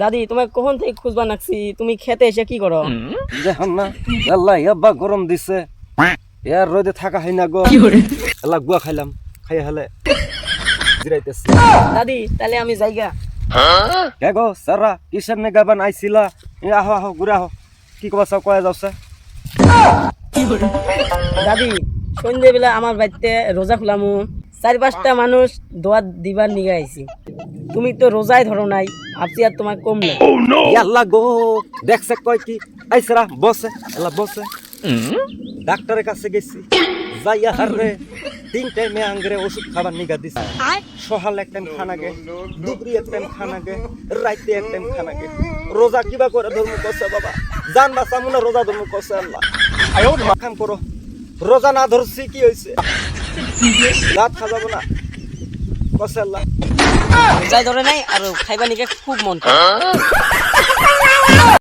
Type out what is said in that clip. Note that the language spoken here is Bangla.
দাদি তোমাকে কখন থেকে খুঁজবা নাকছি? তুমি খেতে এসে কি করো? দেখুন না আল্লাহ ইয়াব্বা গরম দিছে। ইয়ার রোদে থাকা হয় না গো। আল্লাহ গুয়া খাইলাম খাই হলে জিরাইতেছি। দাদি তাহলে আমি যাইগা কে গো সারা কিসের নে গাবান আইছিলা? এ আহো আহো ঘুরে আহো। কি কবা সব কয়া যাচ্ছে দাদি সন্ধ্যেবেলা আমার বাড়িতে রোজা খুলামু। চারি পাঁচটা মানুষ দোয়া দিবার নিগে আইছি। তুমি তো রোজাই ধরো নাই ভাবছি আর তোমার কম না। আল্লাহ গো দেখছে কয় কি? আইসরা বসে আল্লাহ বসে। ডাক্তারের কাছে গেছি। যাইয়া হারে তিন টাইমে আঙ্গরে ওষুধ খাবার নিগা দিছে। সকাল এক টাইম খানাগে দুপুরি এক টাইম খানাগে রাইতে এক টাইম খানাগে রোজা কিবা করে ধর্ম করছে বাবা। জান বাঁচা মনে রোজা ধর্ম করছে আল্লাহ। মাখান করো রোজা না ধরছি কি হয়েছে রাত খাজাবো না। করছে আল্লাহ রোজাই ধরে নাই আর খাইবা নিগে খুব মন